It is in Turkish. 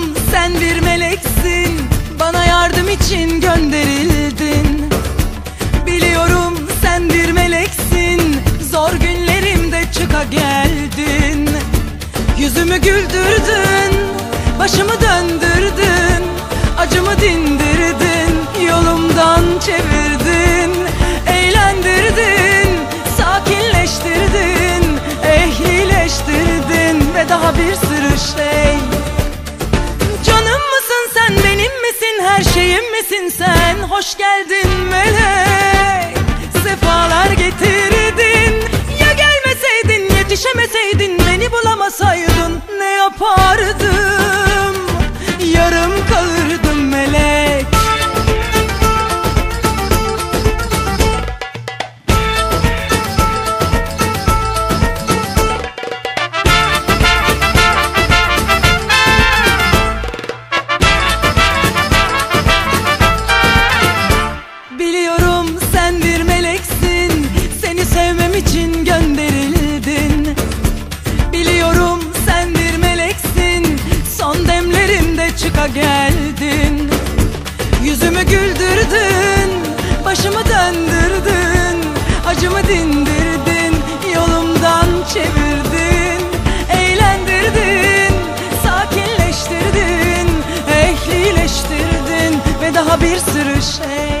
Dostum sen bir meleksin. Bana yardım için gönderildin. Biliyorum sen bir meleksin. Zor günlerimde çıka geldin. Yüzümü güldürdün Başımı döndürdün. Acımı dindirdin Yolumdan çevirdin. Eğlendirdin Sakinleştirdin Ehlileştirdin. Ve daha bir sürü şey. Her şeyim misin sen? Hoş geldin melek Sevmem için gönderildin. Biliyorum sen bir meleksin. Son demlerimde çıka geldin. Yüzümü güldürdün Başımı döndürdün Acımı dindirdin Yolumdan çevirdin Eğlendirdin Sakinleştirdin Ehlileştirdin Ve daha bir sürü şey